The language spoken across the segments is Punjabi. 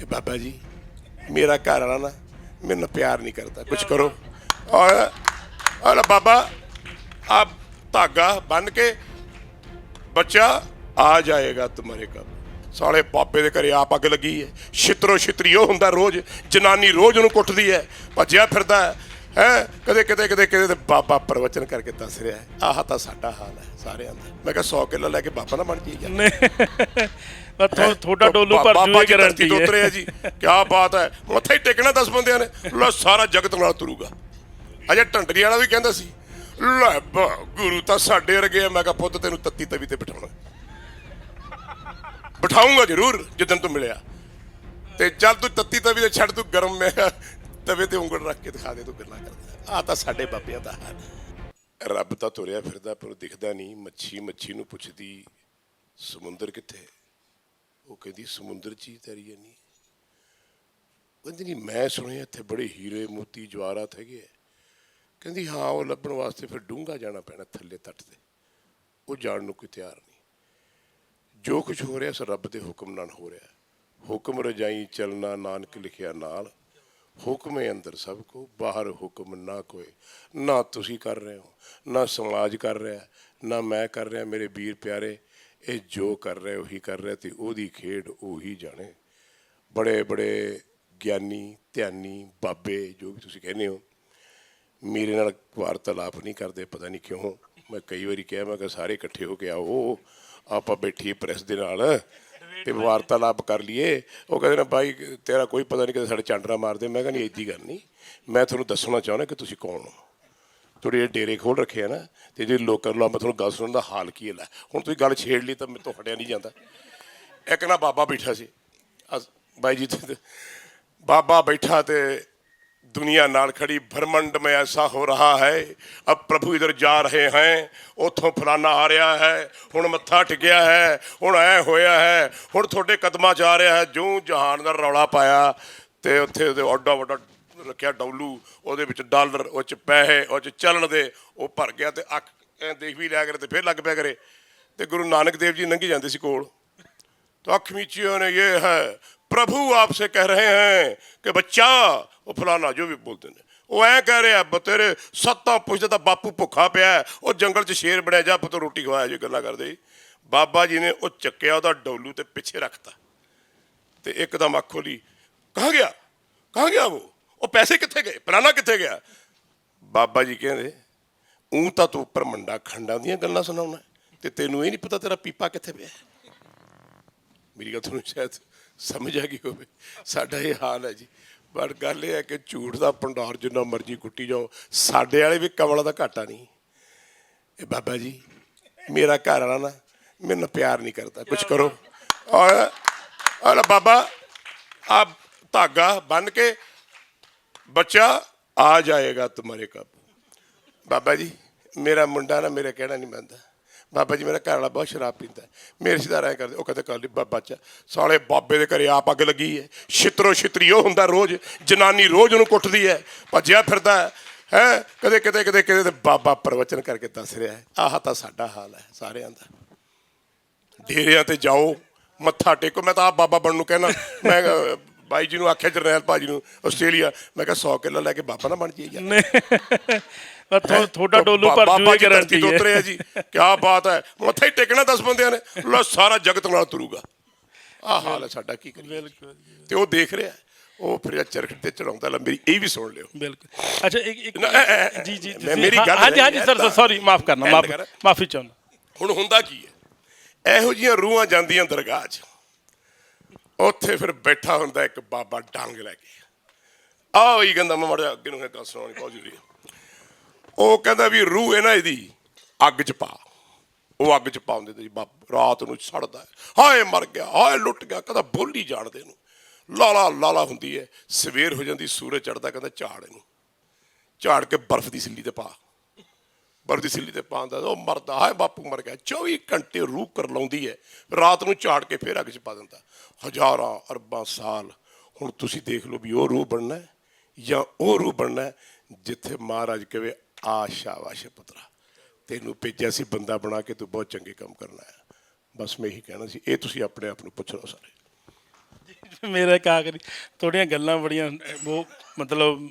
ਇਹ ਬਾਬਾ ਜੀ ਮੇਰਾ ਘਰ ਵਾਲਾ ਨਾ ਮੈਨੂੰ ਪਿਆਰ ਨਹੀਂ ਕਰਦਾ। ਕੁਝ ਕਰੋ। ਔਰ ਔਰ ਬਾਬਾ ਆ ਧਾਗਾ ਬੰਨ ਕੇ ਬੱਚਾ ਆ ਜਾਏਗਾ ਤੁਹਾਰੇ ਘਰ। ਸਾਲੇ ਪਾਪੇ ਦੇ ਘਰੇ ਆਪ ਅੱਗ ਲੱਗੀ ਹੈ। ਛਿਤਰੋ ਛਿਤਰੀ ਉਹ ਹੁੰਦਾ ਰੋਜ਼ ਜਨਾਨੀ ਰੋਜ਼ ਉਹਨੂੰ ਕੁੱਟਦੀ ਹੈ। ਭੱਜਿਆ ਫਿਰਦਾ ਹੈ। ਹੈ? ਕਦੇ ਕਦੇ ਕਦੇ ਕਦੇ ਤੇ ਬਾਬਾ ਪ੍ਰਵਚਨ ਕਰਕੇ ਦੱਸ ਰਿਹਾ ਆਹ ਤਾਂ ਸਾਡਾ ਹਾਲ ਹੈ ਸਾਰਿਆਂ ਦਾ। ਮੈਂ ਕਿਹਾ 100 ਕਿਲੋ ਲੈ ਕੇ ਬਾਬਾ ਨਾ ਬਣ ਪਰ ਥੋ- ਤੁਹਾਡਾ ਡੋਲੂ ਪਰ ਬਾਬਾ ਜੂਏ ਗਾਰੰਟੀ ਹੈ। ਜੀ। ਕੀ ਬਾਤ ਹੈ। ਮੱਥੇ ਹੀ ਟੇਕਣਾ 10 ਬੰਦਿਆਂ ਨੇ। ਲੈ ਸਾਰਾ ਜਗਤ ਨਾਲ ਤੁਰੂਗਾ। ਅਜੇ ਢੰਡਰੀ ਵਾਲਾ ਵੀ ਕਹਿੰਦਾ ਸੀ ਲੈ ਬਾ ਗੁਰੂ ਤਾਂ ਸਾਡੇ ਵਰਗੇ ਆ। ਮੈਂ ਕਿਹਾ ਪੁੱਤ ਤੈਨੂੰ ਤੱਤੀ ਤਵੀ ਤੇ ਬਿਠਾਉਣਾ ਬਿਠਾਉਂਗਾ ਜ਼ਰੂਰ ਜਿੱਦਣ ਤੂੰ ਮਿਲਿਆ। ਤੇ ਚੱਲ ਤੂੰ ਤੱਤੀ ਤਵੀ ਤੇ ਛੱਡ ਤੂੰ ਗਰਮ ਮੈਂ ਤਵੇ ਤੇ ਉਂਗਲ ਰੱਖ ਕੇ ਦਿਖਾ ਦੇ ਤੂੰ ਗੱਲਾਂ ਕਰਦਾ ਆ ਤਾਂ ਸਾਡੇ ਬਾਬਿਆਂ ਦਾ ਹਾਲ। ਰੱਬ ਤਾਂ ਤੁਰਿਆ ਫਿਰਦਾ ਪਰ ਦਿਖਦਾ ਨਹੀਂ। ਮੱਛੀ ਮੱਛੀ ਨੂੰ ਪੁੱਛਦੀ ਸਮੁੰਦਰ ਕਿੱਥੇ? ਉਹ ਕਹਿੰਦੀ, ਸਮੁੰਦਰ 'ਚ ਹੀ ਤੈਰੀ ਨਹੀਂ ਕਹਿੰਦੀ, ਨਹੀਂ, ਮੈਂ ਸੁਣਿਆ ਇੱਥੇ ਬੜੇ ਹੀਰੇ, ਮੋਤੀ ਜਵਾਹਰਾਤ ਹੈਗੇ ਆ। ਕਹਿੰਦੀ, ਹਾਂ, ਉਹ ਲੱਭਣ ਵਾਸਤੇ ਫਿਰ ਡੂੰਘਾ ਜਾਣਾ ਪੈਣਾ ਥੱਲੇ ਤੱਟ ਤੇ। ਉਹ ਜਾਣ ਨੂੰ ਕੋਈ ਤਿਆਰ ਨਹੀਂ। ਜੋ ਕੁਝ ਹੋ ਰਿਹਾ, ਸੋ ਰੱਬ ਦੇ ਹੁਕਮ ਨਾਲ ਹੋ ਰਿਹਾ। ਹੁਕਮ ਰਜਾਈ ਚਲਣਾ, ਨਾਨਕ ਲਿਖਿਆ ਨਾਲ। ਹੁਕਮੇ ਅੰਦਰ ਸਭ ਕੋ, ਬਾਹਰ ਹੁਕਮ ਨਾ ਕੋਏ। ਨਾ ਤੁਸੀਂ ਕਰ ਰਹੇ ਹੋ, ਨਾ ਸਮਾਜ ਕਰ ਰਿਹਾ, ਨਾ ਮੈਂ ਕਰ ਰਿਹਾ, ਮੇਰੇ ਵੀਰ ਪਿਆਰੇ। ਇਹ ਜੋ ਕਰ ਰਿਹਾ, ਉਹੀ ਕਰ ਰਿਹਾ ਤੇ ਉਹਦੀ ਖੇਡ ਉਹੀ ਜਾਣੇ। ਬੜੇ ਬੜੇ ਗਿਆਨੀ, ਧਿਆਨੀ, ਬਾਬੇ, ਜੋ ਵੀ ਤੁਸੀਂ ਕਹਿੰਦੇ ਹੋ, ਮੇਰੇ ਨਾਲ ਵਾਰਤਾਲਾਪ ਨਹੀਂ ਕਰਦੇ, ਪਤਾ ਨਹੀਂ ਕਿਉਂ। ਮੈਂ ਕਈ ਵਾਰੀ ਕਿਹਾ, ਮੈਂ ਕਿ ਸਾਰੇ ਇਕੱਠੇ ਹੋ ਕੇ ਆਓ, ਆਪਾਂ ਬੈਠੀਏ ਪ੍ਰੈਸ ਦੇ ਨਾਲ ਤੇ ਵਾਰਤਾਲਾਪ ਕਰ ਲਈਏ। ਉਹ ਕਹਿੰਦੇ ਨਾ, ਭਾਈ, ਤੇਰਾ ਕੋਈ ਪਤਾ ਨਹੀਂ ਕਿ ਸਾਡੇ ਚਾਂਡਰਾ ਮਾਰਦੇ। ਮੈਂ ਕਹਿੰਦਾ ਨਹੀਂ ਏਦੀ ਗੱਲ ਨਹੀਂ। ਮੈਂ ਤੁਹਾਨੂੰ ਦੱਸਣਾ ਚਾਹੁੰਦਾ ਕਿ ਤੁਸੀਂ ਕੌਣ ਹੋ? ਥੋੜੇ ਜਿਹੇ ਡੇਰੇ ਖੋਲ ਰੱਖੇ ਆ ਨਾ, ਤੇ ਜੇ ਲੋਕਾਂ ਨੂੰ ਮੈਂ ਤੁਹਾਨੂੰ ਗੱਲ ਸੁਣਨ ਦਾ ਹਾਲ ਕੀ ਹੈ ਲੈ। ਹੁਣ ਤੁਸੀਂ ਗੱਲ ਛੇੜ ਲਈ ਤਾਂ ਮੇਰੇ ਤੋਂ ਹਟਿਆ ਨਹੀਂ ਜਾਂਦਾ। ਇੱਕ ਨਾ ਬਾਬਾ ਬੈਠਾ ਸੀ। ਬਾਈ ਜੀ ਬਾਬਾ ਬੈਠਾ ਤੇ ਦੁਨੀਆ ਨਾਲ ਖੜੀ ਭਰਮੰਡ ਮੈਂ ਐਸਾ ਹੋ ਰਹਾ ਹੈ, ਅਬ ਪ੍ਰਭੂ ਇਧਰ ਜਾ ਰਹੇ ਹੈ, ਉਥੋਂ ਫਲਾਣਾ ਆ ਰਿਹਾ ਹੈ, ਹੁਣ ਮੱਥਾ ਟਿਕਿਆ ਹੈ, ਹੁਣ ਐ ਹੋਇਆ ਹੈ, ਹੁਣ ਤੁਹਾਡੇ ਕਦਮਾਂ 'ਚ ਆ ਰਿਹਾ ਹੈ ਜੂੰ ਜਹਾਨ ਦਾ ਰੌਲਾ ਪਾਇਆ, ਤੇ ਉੱਥੇ ਉਹਦੇ ਓਡਾ ਵੱਡਾ ਰੱਖਿਆ ਡੌਲੂ, ਉਹਦੇ ਵਿੱਚ ਡਾਲਰ, ਉਹ ਚ ਪੈਸੇ, ਉਹ ਚ ਚੱਲਣ ਦੇ, ਉਹ ਭਰ ਗਿਆ ਤੇ ਅੱਖ ਐਂ ਦੇਖ ਵੀ ਲਿਆ ਕਰੇ ਤੇ ਫਿਰ ਲੱਗ ਪਿਆ ਕਰੇ। ਤੇ ਗੁਰੂ ਨਾਨਕ ਦੇਵ ਜੀ ਲੰਘੀ ਜਾਂਦੇ ਸੀ ਕੋਲ। ਤਾਂ ਅੱਖ ਮੀਚੀਆਂ ਨੇ ਇਹ ਹੈ, ਪ੍ਰਭੂ ਆਪਸੇ ਕਹਿ ਰਹੇ ਹੈ ਕਿ ਬੱਚਾ, ਉਹ ਫਲਾਣਾ ਜੋ ਵੀ ਬੋਲਦੇ ਨੇ। ਉਹ ਐ ਕਹਿ ਰਿਹਾ, ਬ ਤੇਰੇ ਸੱਤਾ ਪੁੱਛਦਾ ਤਾਂ ਬਾਪੂ ਭੁੱਖਾ ਪਿਆ ਉਹ ਜੰਗਲ 'ਚ ਸ਼ੇਰ ਬਣਿਆ ਜਾ, ਪੁੱਤ ਰੋਟੀ ਖਵਾਇਆ ਜੇ ਗੱਲਾਂ ਕਰਦੇ। ਬਾਬਾ ਜੀ ਨੇ ਉਹ ਚੱਕਿਆ, ਉਹਦਾ ਡੋਲੂ ਤੇ ਪਿੱਛੇ ਰੱਖਤਾ। ਤੇ ਇੱਕਦਮ ਅੱਖ ਖੋਲੀ, ਕਹਾਂ ਗਿਆ? ਕਹਾਂ ਗਿਆ ਉਹ? ਉਹ ਪੈਸੇ ਕਿੱਥੇ ਗਏ? ਫਲਾਣਾ ਕਿੱਥੇ ਗਿਆ? ਬਾਬਾ ਜੀ ਕਹਿੰਦੇ ਉਂ ਤਾਂ ਤੂੰ ਉੱਪਰ ਮੰਡਾ ਖੰਡਾਂ ਦੀਆਂ ਗੱਲਾਂ ਸੁਣਾਉਣਾ ਤੇ ਤੈਨੂੰ ਇਹ ਨਹੀਂ ਪਤਾ ਤੇਰਾ ਪੀਪਾ ਕਿੱਥੇ ਪਿਆ ਮੇਰੀ ਗੱਲ ਤੁਹਾਨੂੰ ਸ਼ਾਇਦ ਸਮਝ ਆ ਗਈ ਹੋਵੇ। ਸਾਡਾ ਇਹ ਹਾਲ ਹੈ ਜੀ। ਪਰ ਗੱਲ ਇਹ ਹੈ ਕਿ ਝੂਠ ਦਾ ਭੰਡਾਰ ਜਿੰਨਾ ਮਰਜ਼ੀ ਕੁੱਟੀ ਜਾਓ, ਸਾਡੇ ਵਾਲੇ ਵੀ ਕਮਲ ਦਾ ਘਾਟਾ ਨਹੀਂ। ਇਹ ਬਾਬਾ ਜੀ, ਮੇਰਾ ਘਰ ਵਾਲਾ ਨਾ ਮੈਨੂੰ ਪਿਆਰ ਨਹੀਂ ਕਰਦਾ। ਕੁਝ ਕਰੋ। ਔਰ ਔਰ ਬਾਬਾ ਆਪ ਧਾਗਾ ਬੰਨ ਕੇ ਬੱਚਾ ਆ ਜਾਏਗਾ ਤੁਹਾਰੇ ਕਾਬੂ ਬਾਬਾ ਜੀ, ਮੇਰਾ ਮੁੰਡਾ ਨਾ ਮੇਰੇ ਕਹਿਣਾ ਨਹੀਂ ਮੰਨਦਾ। ਬਾਬਾ ਜੀ, ਮੇਰਾ ਘਰ ਵਾਲਾ ਬਹੁਤ ਸ਼ਰਾਬ ਪੀਂਦਾ ਮੇਰੇ ਸਿਧਾਰ ਐ ਕਰਦੇ, ਉਹ ਕਹਿੰਦੇ ਕਰ ਲਈ ਬਾਬਾ ਚ ਸਾਲੇ ਬਾਬੇ ਦੇ ਘਰੇ ਆਪ ਅੱਗ ਲੱਗੀ ਹੈ। ਛਿਤਰੋ ਛਿਤਰੀ, ਉਹ ਹੁੰਦਾ ਰੋਜ਼, ਜਨਾਨੀ ਰੋਜ਼ ਉਹਨੂੰ ਕੁੱਟਦੀ ਹੈ, ਭੱਜਿਆ ਫਿਰਦਾ ਹੈ? ਕਦੇ ਕਦੇ ਕਦੇ ਕਦੇ ਤੇ ਬਾਬਾ ਪ੍ਰਵਚਨ ਕਰਕੇ ਦੱਸ ਰਿਹਾ ਹੈ, ਆਹ ਤਾਂ ਸਾਡਾ ਹਾਲ ਹੈ ਸਾਰਿਆਂ ਦਾ। ਡੇਰਿਆਂ ਤੇ ਜਾਓ, ਮੱਥਾ ਟੇਕੋ, ਮੈਂ ਤਾਂ ਆਪ ਬਾਬਾ ਬਣਨ ਨੂੰ ਕਹਿਣਾ, ਮੈਂ ਬਾਈ ਜੀ ਨੂੰ ਆਖਿਆ ਜਰਨੈਲ ਭਾਜੀ ਨੂੰ ਆਸਟ੍ਰੇਲੀਆ। ਮੈਂ ਕਿਹਾ 100 ਕਿਲੋ ਲੈ ਕੇ ਬਾਬਾ ਨਾ ਬਣ ਜਾਈਏ ਪਰ ਥੋ- ਤੁਹਾਡਾ ਡੋਲੂ ਪਰ ਬਾਬਾ ਜੂਏ ਜੀ ਧਰਤੀ ਤੋਂ ਹੈ। ਉਤਰੇ ਆ ਜੀ। ਕੀ ਬਾਤ ਹੈ। ਮੱਥੇ ਹੀ ਟੇਕਣਾ 10 ਬੰਦਿਆਂ ਨੇ। ਲੈ ਸਾਰਾ ਜਗਤ ਨਾਲ ਤੁਰੂਗਾ। ਆਹ ਹਾਲ ਹੈ ਸਾਡਾ ਕੀ ਕਰੀਏ? ਤੇ ਉਹ ਦੇਖ ਰਿਹਾ ਉਹ ਫਿਰ ਚਰਖ ਤੇ ਚੜਾਉਂਦਾ ਲੈ ਮੇਰੀ ਇਹ ਵੀ ਸੁਣ ਲਿਓ। ਬਿਲਕੁਲ। ਅੱਛਾ ਇੱਕ ਇੱਕ ਜੀ ਜੀ ਮੇਰੀ ਗੱਲ ਹਾਂਜੀ ਹਾਂਜੀ ਸਰ। ਸੌਰੀ ਮਾਫ ਕਰਨਾ। ਮਾਫੀ ਚਾਹੁੰਦਾ। ਹੁਣ ਹੁੰਦਾ ਕੀ ਹੈ? ਇਹੋ ਜੀਆਂ ਰੂਹਾਂ ਜਾਂਦੀਆਂ ਦਰਗਾਹ 'ਚ। ਉੱਥੇ ਫਿਰ ਬੈਠਾ ਹੁੰਦਾ ਇੱਕ ਬਾਬਾ ਡਾਂਗ ਲੈ ਕੇ। ਆਹ ਹੀ ਕਹਿੰਦਾ, ਮੈਂ ਮੜਿਆ ਅੱਗੇ ਨੂੰ ਇਹ ਗੱਲ ਸੁਣਾਉਣੀ ਬਹੁਤ ਜ਼ਰੂਰੀ ਉਹ ਕਹਿੰਦਾ ਵੀ ਰੂਹ ਹੈ ਨਾ ਇਹਦੀ, ਅੱਗ 'ਚ ਪਾ। ਉਹ ਅੱਗ 'ਚ ਪਾਉਂਦੇ ਤੇ ਜੀ ਬਾਪ ਰਾਤ ਨੂੰ ਸੜਦਾ ਹਾਏ ਮਰ ਗਿਆ, ਹਾਏ ਲੁੱਟ ਗਿਆ, ਕਹਿੰਦਾ ਬੋਲੀ ਜਾਣਦੇ ਨੂੰ ਲਾਲਾ ਲਾਲਾ ਹੁੰਦੀ ਹੈ, ਸਵੇਰ ਹੋ ਜਾਂਦੀ, ਸੂਰਜ ਚੜਦਾ ਕਹਿੰਦਾ ਝਾੜ ਇਹਨੂੰ। ਝਾੜ ਕੇ ਬਰਫ਼ ਦੀ ਸਿੱਲੀ ਤੇ ਪਾ। ਬਰਫ਼ ਸਿੱਲੀ ਤੇ ਪਾਉਂਦਾ ਉਹ ਮਰਦਾ ਹਾਏ ਬਾਪੂ ਮਰ ਗਿਆ। 24 ਘੰਟੇ ਰੂਹ ਕਰ ਲਾਉਂਦੀ ਹੈ ਰਾਤ ਨੂੰ ਝਾੜ ਕੇ ਫੇਰ ਅੱਗ 'ਚ ਪਾ ਦਿੰਦਾ। ਹਜ਼ਾਰਾਂ ਅਰਬਾਂ ਸਾਲ ਹੁਣ ਤੁਸੀਂ ਦੇਖ ਲਓ ਵੀ ਉਹ ਰੂਹ ਬਣਨਾ ਹੈ ਜਾਂ ਉਹ ਰੂਹ ਬਣਨਾ ਹੈ ਜਿੱਥੇ ਮਹਾਰਾਜ ਕਹੇ ਆਸ਼ਾ ਸ਼ਾਬਾਸ਼ ਪੁੱਤਰਾ ਤੈਨੂੰ ਭੇਜਿਆ ਸੀ ਬੰਦਾ ਬਣਾ ਕੇ ਤੂੰ ਬਹੁਤ ਚੰਗੇ ਕੰਮ ਕਰਨਾ ਹੈ। ਬਸ ਮੈਂ ਇਹੀ ਕਹਿਣਾ ਸੀ ਇਹ ਤੁਸੀਂ ਆਪਣੇ ਆਪ ਨੂੰ ਪੁੱਛ ਲਓ ਸਾਰੇ। ਮੇਰਾ ਕਾਗਰੀ ਤੁਹਾਡੀਆਂ ਗੱਲਾਂ ਬੜੀਆਂ ਅਹ, ਬਹੁਤ ਮਤਲਬ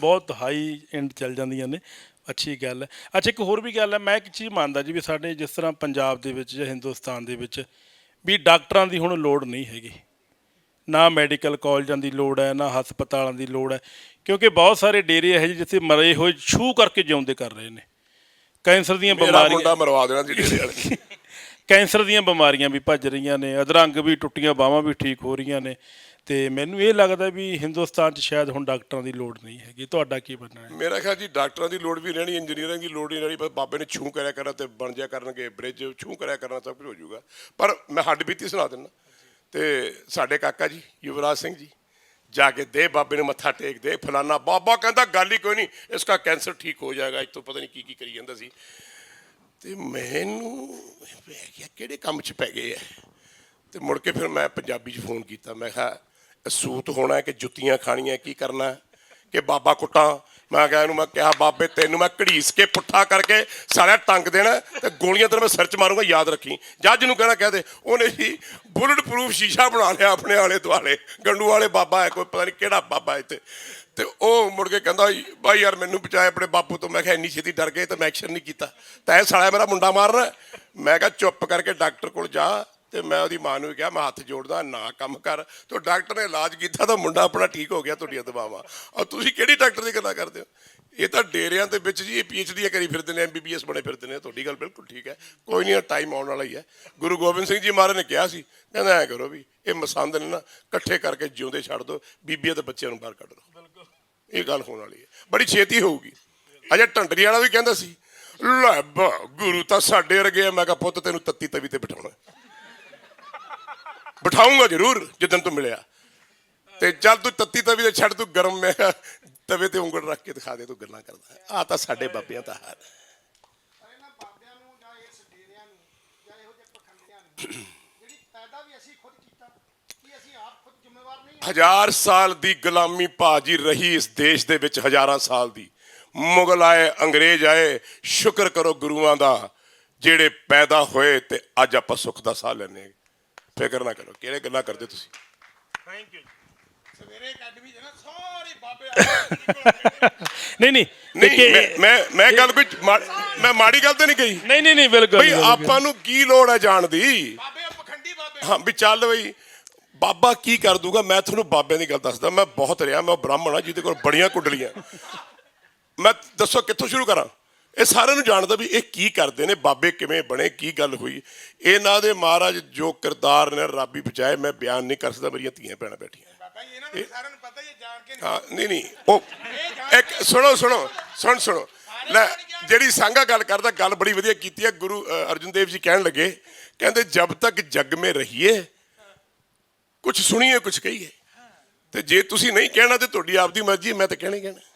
ਬਹੁਤ ਹਾਈ ਐਂਡ ਚੱਲ ਜਾਂਦੀਆਂ ਨੇ। ਅੱਛੀ ਗੱਲ ਹੈ। ਅੱਛਾ ਇੱਕ ਹੋਰ ਵੀ ਗੱਲ ਹੈ। ਮੈਂ ਇੱਕ ਚੀਜ਼ ਮੰਨਦਾ ਜੀ ਵੀ ਸਾਡੇ ਜਿਸ ਤਰ੍ਹਾਂ ਪੰਜਾਬ ਦੇ ਵਿੱਚ ਜਾਂ ਹਿੰਦੁਸਤਾਨ ਦੇ ਵਿੱਚ ਵੀ ਡਾਕਟਰਾਂ ਦੀ ਹੁਣ ਲੋੜ ਨਹੀਂ ਹੈਗੀ। ਨਾ ਮੈਡੀਕਲ ਕਾਲਜਾਂ ਦੀ ਲੋੜ ਹੈ ਨਾ ਹਸਪਤਾਲਾਂ ਦੀ ਲੋੜ ਹੈ। ਕਿਉਂਕਿ ਬਹੁਤ ਸਾਰੇ ਡੇਰੇ ਇਹੋ ਜਿਹੇ ਜਿੱਥੇ ਮਰੇ ਹੋਏ ਛੂ ਕਰਕੇ ਜਿਉਂਦੇ ਕਰ ਰਹੇ ਨੇ। ਕੈਂਸਰ ਦੀਆਂ ਮੇਰਾ ਬਿਮਾਰੀਆਂ ਮੁੰਡਾ ਮਰਵਾ ਦੇਣਾ ਜੀ ਡੇਰੇ ਵਾਲੇ। ਕੈਂਸਰ ਦੀਆਂ ਬਿਮਾਰੀਆਂ ਵੀ ਭੱਜ ਰਹੀਆਂ ਨੇ, ਅਧਰੰਗ ਵੀ ਟੁੱਟੀਆਂ, ਬਾਹਾਂ ਵੀ ਠੀਕ ਹੋ ਰਹੀਆਂ ਨੇ ਤੇ ਮੈਨੂੰ ਇਹ ਲੱਗਦਾ ਵੀ ਹਿੰਦੁਸਤਾਨ 'ਚ ਸ਼ਾਇਦ ਹੁਣ ਡਾਕਟਰਾਂ ਦੀ ਲੋੜ ਨਹੀਂ ਹੈਗੀ। ਤੁਹਾਡਾ ਕੀ ਬਣਨਾ ਹੈ? ਮੇਰਾ ਖਿਆਲ ਜੀ ਡਾਕਟਰਾਂ ਦੀ ਲੋੜ ਵੀ ਰਹਿਣੀ, ਇੰਜੀਨੀਅਰਾਂ ਦੀ ਲੋੜ ਨਹੀਂ ਰਹਿਣੀ, ਪਰ ਬਾਬੇ ਨੇ ਛੂ ਕਰਿਆ ਕਰਨਾ ਤੇ ਬਣ ਜਾ ਕਰਨਗੇ ਬ੍ਰਿਜ ਛੂ ਕਰਿਆ ਕਰਨਾ, ਸਭ ਕੁਝ ਹੋ ਜਾਊਗਾ। ਪਰ ਮੈਂ ਹੱਡ ਬੀਤੀ ਸੁਣਾ ਦਿੰਦਾ। ਤੇ ਸਾਡੇ ਕਾਕਾ ਜੀ, ਯੁਵਰਾਜ ਸਿੰਘ ਜੀ, ਜਾ ਕੇ ਦੇ ਬਾਬੇ ਨੂੰ ਮੱਥਾ ਟੇਕ ਦੇ, ਫਲਾਨਾ ਬਾਬਾ ਕਹਿੰਦਾ ਗੱਲ ਹੀ ਕੋਈ ਨਹੀਂ, ਇਸ ਇਸਕਾ ਕੈਂਸਰ ਠੀਕ ਹੋ ਜਾਏਗਾ ਇਸ ਤੋਂ ਪਤਾ ਨਹੀਂ ਕੀ ਕੀ ਕਰੀ ਜਾਂਦਾ ਸੀ। ਤੇ ਮੈਨੂੰ ਪੈ ਗਿਆ, ਕਿਹੜੇ ਕੰਮ 'ਚ ਪੈ ਗਏ ਐ? ਤੇ ਮੁੜ ਕੇ ਫਿਰ ਮੈਂ ਪੰਜਾਬੀ 'ਚ ਫੋਨ ਕੀਤਾ, ਮੈਂ ਕਿਹਾ ਸੂਤ ਹੋਣਾ ਕਿ ਜੁੱਤੀਆਂ ਖਾਣੀਆਂ, ਕੀ ਕਰਨਾ? ਕਿ ਬਾਬਾ ਕੁੱਟਾਂ? ਮੈਂ ਕਿਹਾ, ਇਹਨੂੰ ਮੈਂ ਕਿਹਾ, ਬਾਬੇ, ਤੈਨੂੰ ਮੈਂ ਘੜੀਸ ਕੇ ਪੁੱਠਾ ਕਰਕੇ ਸਾਰਾ ਟੰਗ ਦੇਣਾ, ਤੇ ਗੋਲੀਆਂ ਤੇਰੇ ਮੈਂ ਸਿਰ 'ਚ ਮਾਰੂੰਗਾ, ਯਾਦ ਰੱਖੀ। ਜੱਜ ਨੂੰ ਕਹਿਣਾ, ਕਹਿ ਦੇ, ਉਹਨੇ ਜੀ ਬੁਲਟ ਪ੍ਰੂਫ ਸ਼ੀਸ਼ਾ ਬਣਾ ਲਿਆ ਆਪਣੇ ਆਲੇ ਦੁਆਲੇ ਗੰਡੂ ਵਾਲੇ ਬਾਬਾ ਹੈ, ਕੋਈ ਪਤਾ ਨਹੀਂ ਕਿਹੜਾ ਬਾਬਾ ਇੱਥੇ। ਤੇ ਉਹ ਮੁੜ ਕੇ ਕਹਿੰਦਾ ਬਾਈ ਯਾਰ ਮੈਨੂੰ ਬਚਾਇਆ ਆਪਣੇ ਬਾਪੂ ਤੋਂ। ਮੈਂ ਕਿਹਾ, ਇੰਨੀ ਛੇਤੀ ਡਰ ਗਏ ਤੇ ਮੈਂ ਐਕਸ਼ਨ ਨਹੀਂ ਕੀਤਾ। ਤਾਂ ਇਹ ਸਾਲਾ ਮੇਰਾ ਮੁੰਡਾ ਮਾਰਨਾ ਮੈਂ ਕਿਹਾ, ਚੁੱਪ ਕਰਕੇ ਡਾਕਟਰ ਕੋਲ ਜਾ। ਤੇ ਮੈਂ ਉਹਦੀ ਮਾਂ ਨੂੰ ਕਿਹਾ, ਮੈਂ ਹੱਥ ਜੋੜਦਾ, ਨਾ ਕੰਮ ਕਰ। ਤੇ ਡਾਕਟਰ ਨੇ ਇਲਾਜ ਕੀਤਾ ਤਾਂ ਮੁੰਡਾ ਆਪਣਾ ਠੀਕ ਹੋ ਗਿਆ ਤੁਹਾਡੀਆਂ ਦਵਾਵਾਂ। ਔਰ ਤੁਸੀਂ ਕਿਹੜੀ ਡਾਕਟਰ ਦੀ ਗੱਲਾਂ ਕਰਦੇ ਹੋ? ਇਹ ਤਾਂ ਡੇਰਿਆਂ ਦੇ ਵਿੱਚ ਜੀ, ਇਹ ਪੀਐਚਡੀ ਕਰੀ ਫਿਰਦੇ ਨੇ ਐਮਬੀਬੀਐਸ ਬਣੇ ਫਿਰਦੇ ਨੇ। ਤੁਹਾਡੀ ਗੱਲ ਬਿਲਕੁਲ ਠੀਕ ਹੈ। ਕੋਈ ਨਹੀਂ ਟਾਈਮ ਆਉਣ ਵਾਲਾ ਹੀ ਹੈ। ਗੁਰੂ ਗੋਬਿੰਦ ਸਿੰਘ ਜੀ ਮਹਾਰਾਜ ਨੇ ਕਿਹਾ ਸੀ, ਕਹਿੰਦਾ, ਐ ਕਰੋ ਵੀ, ਇਹ ਮਸੰਦ ਨੇ ਨਾ, ਇਕੱਠੇ ਕਰਕੇ ਜਿਉਂਦੇ ਛੱਡ ਦਿਓ। ਬੀਬੀਆਂ ਤੇ ਬੱਚਿਆਂ ਨੂੰ ਬਾਹਰ ਕੱਢ ਦਿਓ। ਇਹ ਗੱਲ ਹੋਣ ਵਾਲੀ ਹੈ। ਬੜੀ ਛੇਤੀ ਹੋਊਗੀ। ਅਜੇ ਢੰਡਰੀ ਵਾਲਾ ਵੀ ਕਹਿੰਦਾ ਸੀ, ਲੈ ਬਾ, ਗੁਰੂ ਤਾਂ ਸਾਡੇ ਵਰਗੇ ਆ। ਮੈਂ ਕਿਹਾ, ਪੁੱਤ, ਤੈਨੂੰ ਤੱਤੀ ਤਵੀ ਤੇ ਬਿਠਾਉਣਾ। ਬਿਠਾਉਂਗਾ ਜ਼ਰੂਰ, ਜਿੱਦਣ ਤੂੰ ਮਿਲਿਆ। ਤੇ ਚੱਲ ਤੂੰ ਤੱਤੀ ਤਵੀ ਤੇ ਛੱਡ, ਤੂੰ ਗਰਮ ਮੈਂ ਤਵੇ ਤੇ ਉਂਗਲ ਰੱਖ ਕੇ ਦਿਖਾ ਦੇ, ਤੂੰ ਗੱਲਾਂ ਕਰਦਾ ਆ ਤਾਂ ਸਾਡੇ ਬਾਬਿਆਂ ਦਾ ਹਾਲ ਹੈ। ਜਿਹੜੀ ਪੈਦਾ ਵੀ ਅਸੀਂ ਖੁਦ ਕੀਤਾ ਹਜ਼ਾਰ ਸਾਲ ਦੀ ਗੁਲਾਮੀ ਭਾਜੀ ਰਹੀ ਇਸ ਦੇਸ਼ ਦੇ ਵਿੱਚ ਹਜ਼ਾਰਾਂ ਸਾਲ ਦੀ। ਮੁਗਲ ਆਏ ਅੰਗਰੇਜ਼ ਆਏ ਸ਼ੁਕਰ ਕਰੋ ਗੁਰੂਆਂ ਦਾ ਜਿਹੜੇ ਪੈਦਾ ਹੋਏ ਤੇ ਅੱਜ ਆਪਾਂ ਸੁੱਖ ਦਾ ਸਾਹ ਲੈਨੇ ਫਿਕਰ ਨਾ ਕਰੋ ਕਿਹੜੇ ਗੱਲਾਂ ਕਰਦੇ ਤੁਸੀਂ? ਥੈਂਕ ਯੂ ਸਵੇਰੇ ਅਕੈਡਮੀ ਦੇ ਨਾ ਸਾਰੇ ਬਾਬੇ ਨਹੀਂ ਨਹੀਂ ਨਹੀਂ ਦੇਖੇ- ਮੈਂ ਮੈਂ ਮੈਂ ਗੱਲ ਕੋਈ ਮਾ- ਮੈਂ ਮਾੜੀ ਗੱਲ ਤੇ ਨਹੀਂ ਕਹੀ। ਨਹੀਂ ਨਹੀਂ ਨਹੀਂ ਬਿਲਕੁਲ ਬਈ। ਆਪਾਂ ਨੂੰ ਕੀ ਲੋੜ ਹੈ ਜਾਣ ਦੀ? ਬਾਬੇ ਪਖੰਡੀ ਬਾਬੇ ਹਾਂ ਵੀ ਚੱਲ ਬਈ ਬਾਬਾ ਕੀ ਕਰ ਦੂਗਾ? ਮੈਂ ਤੁਹਾਨੂੰ ਬਾਬਿਆਂ ਦੀ ਗੱਲ ਦੱਸਦਾ ਮੈਂ ਬਹੁਤ ਰਿਹਾ ਮੈਂ ਬ੍ਰਾਹਮਣ ਆ ਜਿਹਦੇ ਕੋਲ ਬੜੀਆਂ ਕੁੰਡਲੀਆਂ। ਮੈਂ ਦੱਸੋ ਕਿੱਥੋਂ ਸ਼ੁਰੂ ਕਰਾਂ? ਇਹ ਸਾਰਿਆਂ ਨੂੰ ਜਾਣਦਾ ਵੀ ਇਹ ਕੀ ਕਰਦੇ ਨੇ ਬਾਬੇ ਕਿਵੇਂ ਬਣੇ ਕੀ ਗੱਲ ਹੋਈ। ਇਹਨਾਂ ਦੇ ਮਹਾਰਾਜ ਜੋ ਕਿਰਦਾਰ ਨੇ ਰੱਬ ਹੀ ਬਚਾਏ ਮੈਂ ਬਿਆਨ ਨਹੀਂ ਕਰ ਸਕਦਾ ਮੇਰੀਆਂ ਧੀਆਂ ਭੈਣਾਂ ਬੈਠੀਆਂ। ਬਾਬਾ ਜੀ ਇਹਨਾਂ ਨੂੰ ਸਾਰਿਆਂ ਨੂੰ ਪਤਾ ਹੀ ਹੈ ਜਾਣ ਕੇ ਨਹੀਂ ਹਾਂ ਨਹੀਂ ਨਹੀਂ ਉਹ ਇੱਕ ਸੁਣੋ ਸੁਣੋ ਸੁਣ ਸੁਣੋ। ਲੈ ਜਿਹੜੀ ਸੰਘਾ ਗੱਲ ਕਰਦਾ ਗੱਲ ਬੜੀ ਵਧੀਆ ਕੀਤੀ ਹੈ। ਗੁਰੂ ਅਰਜਨ ਦੇਵ ਜੀ ਕਹਿਣ ਲੱਗੇ ਕਹਿੰਦੇ ਜਬ ਤੱਕ ਜਗ ਮੇ ਰਹੀਏ ਕੁਝ ਸੁਣੀਏ ਕੁਝ ਕਹੀਏ। ਤੇ ਜੇ ਤੁਸੀਂ ਨਹੀਂ ਕਹਿਣਾ ਤੇ ਤੁਹਾਡੀ ਆਪਦੀ ਮਰਜ਼ੀ ਹੈ, ਮੈਂ ਤਾਂ ਕਹਿਣਾ ਹੀ ਕਹਿਣਾ।